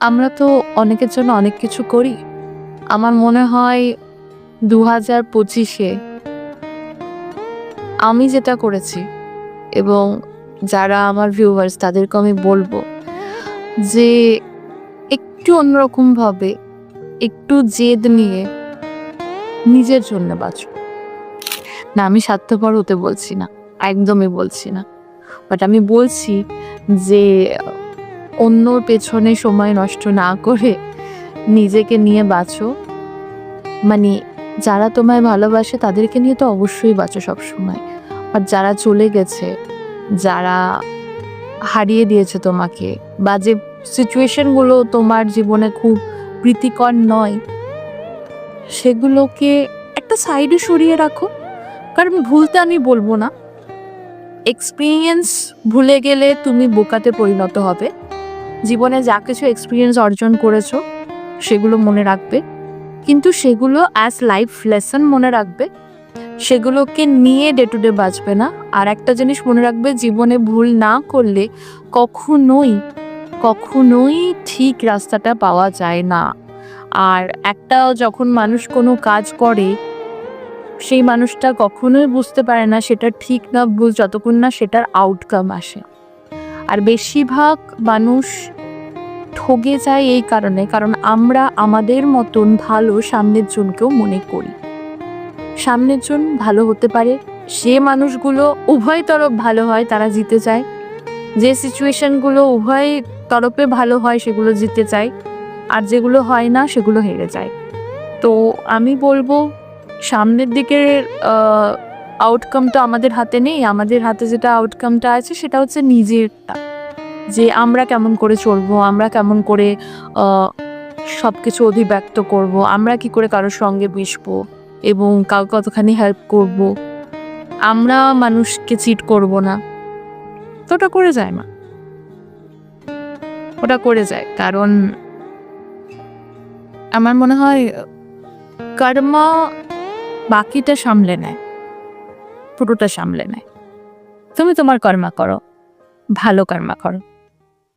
আমরা তো অনেকের জন্য অনেক কিছু করি। আমার মনে হয় দু হাজার পঁচিশে আমি যেটা করেছি এবং যারা আমার ভিউয়ার্স তাদেরকে আমি বলব যে একটু অন্যরকমভাবে একটু জেদ নিয়ে নিজের জন্য বাঁচো। না, আমি স্বার্থপর হতে বলছি না, একদমই বলছি না। বাট আমি বলছি যে অন্যর পেছনে সময় নষ্ট না করে নিজেকে নিয়ে বাঁচো। মানে যারা তোমায় ভালোবাসে তাদেরকে নিয়ে তো অবশ্যই বাঁচো সবসময়। আর যারা চলে গেছে, যারা হারিয়ে দিয়েছে তোমাকে বা যে সিচুয়েশনগুলো তোমার জীবনে খুব প্রীতিকর নয়, সেগুলোকে একটা সাইডে সরিয়ে রাখো। কারণ ভুলতে আমি বলব না। এক্সপিরিয়েন্স ভুলে গেলে তুমি বোকাতে পরিণত হবে। জীবনে যা কিছু এক্সপিরিয়েন্স অর্জন করেছ, সেগুলো মনে রাখবে। কিন্তু সেগুলো অ্যাজ লাইফ লেসন মনে রাখবে। সেগুলোকে নিয়ে ডে টু ডে বাঁচবে না। আর একটা জিনিস মনে রাখবে, জীবনে ভুল না করলে কখনোই কখনোই ঠিক রাস্তাটা পাওয়া যায় না। আর একটা যখন মানুষ কোনো কাজ করে, সেই মানুষটা কখনোই বুঝতে পারে না সেটা ঠিক না ভুল, যতক্ষণ না সেটার আউটকাম আসে। আর বেশিরভাগ মানুষ ঠগে যায় এই কারণে, কারণ আমরা আমাদের মতন ভালো সামনের জনকেও মনে করি। সামনের জন ভালো হতে পারে, সে মানুষগুলো উভয় তরফ ভালো হয়, তারা জিতে যায়। যে সিচুয়েশনগুলো উভয় তরফে ভালো হয়, সেগুলো জিতে যায়। আর যেগুলো হয় না, সেগুলো হেরে যায়। তো আমি বলব, সামনের দিকের আউটকামটা আমাদের হাতে নেই। আমাদের হাতে যেটা আউটকামটা আছে সেটা হচ্ছে নিজেরটা। যে আমরা কেমন করে চলবো, আমরা কেমন করে সব কিছু অধিব্যক্ত করব, আমরা কি করে কারোর সঙ্গে মিশবো এবং কাউকে কতখানি হেল্প করব, আমরা মানুষকে চিট করব না। তো ওটা করে যায় না ওটা করে যায়। কারণ আমার মনে হয়, কর্মা বাকিটা সামলে নেয়। পুরোটা সামলে নেয়। তুমি তোমার কর্মা করো ভালো কর্মা করো।